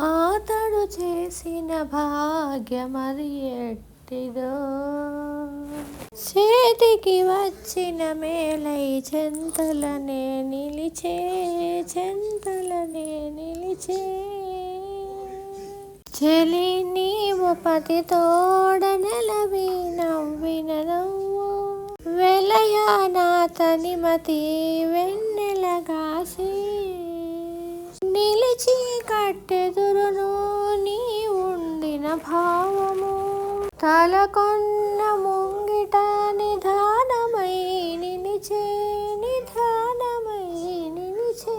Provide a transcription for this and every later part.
అతడు చేసిన భాగ్యమరి ఎట్టిదో చేతికి వచ్చిన మేలై చెంతలనే నిలిచే చెంతలనే నిలిచే. చెలి నీవు పతి తోడ నెలవి నవ్విన నవ్వు. వెలయానాతని మతి వెన్నెలగాసి నిలిచి కట్టెదురును నీ ఉండిన భావము తలకొన్న ముంగిట నిధానమై నిలిచే నిధానమై నిలిచే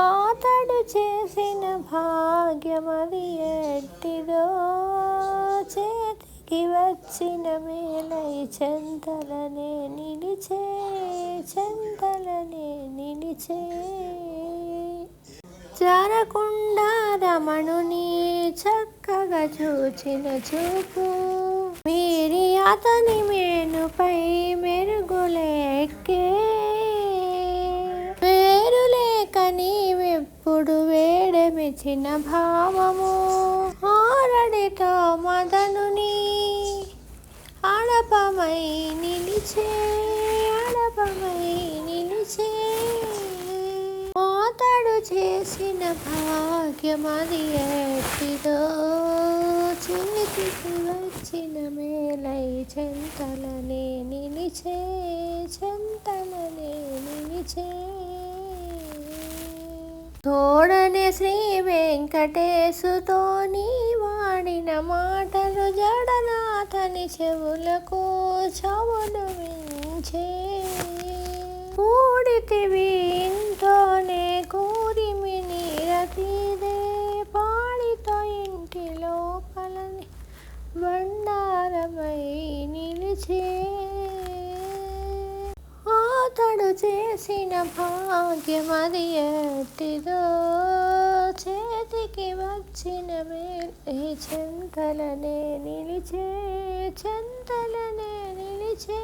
అతడు చేసిన భాగ్యమది ఎట్టిదో చేతికి వచ్చిన మేలై చెంతలనే నిలిచే చెంతలనే నిలిచే. జారకుండా రమణుని చక్కగా చూచిన చూపు మీరి అతని మేనుపై మెరుగులేకే పేరు లేక నీవెప్పుడు వేడమిచిన భావము అడపమై నిలిచే అడపమై నిలిచే. మాతడు చేసిన భాగ్యమది ఎట్టిదో. చేతికి వచ్చిన మేలై చెంతలనే నిలిచే చెంతలనే నిలిచే. తోడనే శ్రీ వెంకటేశుతోని నీ వాడిన మాటలు జడనాథని చెవులకు చవులు వించే కూడితివి ఇంట్లోనే కూరిమి నీరతీదే పాడితో ఇంటి లోపలని బండారమై నిలిచే అతడు చేసిన భాగ్యమది ఎట్టిదో చేతికి వచ్చిన ఏ చెంతలనే నిలిచే చెంతలనే నిలిచే.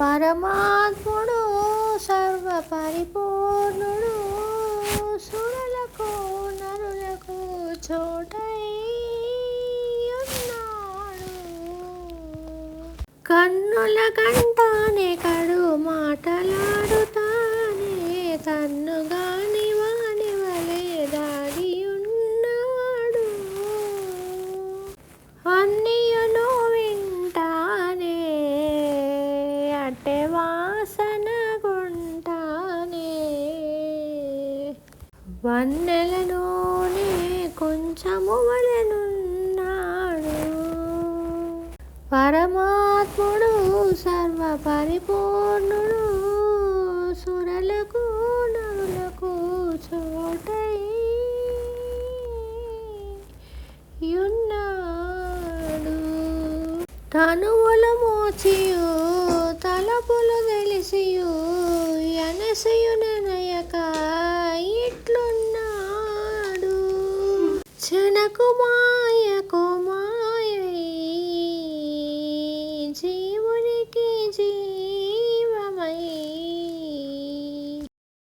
పరమాత్ముడు సర్వ పరిపూర్ణుడు సురులకు నరులకు చోటై ఉన్నాడు. కన్నుల కంటానే వన్నెలలోనే కొంచెము వలెనున్నాడు. పరమాత్ముడు సర్వ పరిపూర్ణుడు సురలకు నరులకు చోటై యున్నాడు తనువుల మోచియు తలపులు తెలిసియు ఎనసియు చెనకు మాయకు మాయ జీవునికి జీవమై.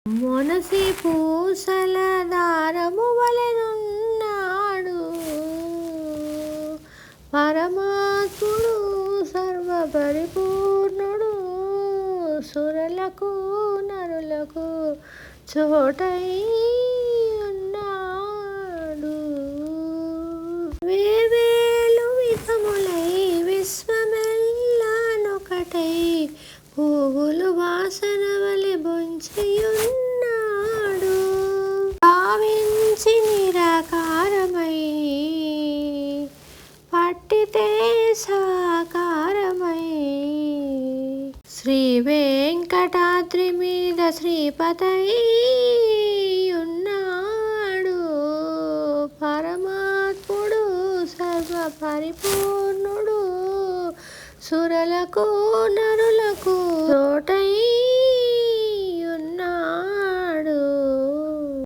మనసి పూసల దారము వలెనున్నాడు. పరమాత్ముడు సర్వ పరిపూర్ణుడు సురలకు నరులకు చోటై వేవేలు విధములై విశ్వమెల్లానొకటై పువ్వులు వాసన వలె బొంచియున్నాడు భావించి నిరాకారమై పట్టితే సాకారమై శ్రీ వెంకటాద్రి మీద శ్రీపతై పరిపూర్ణుడు. సురలకు నరుల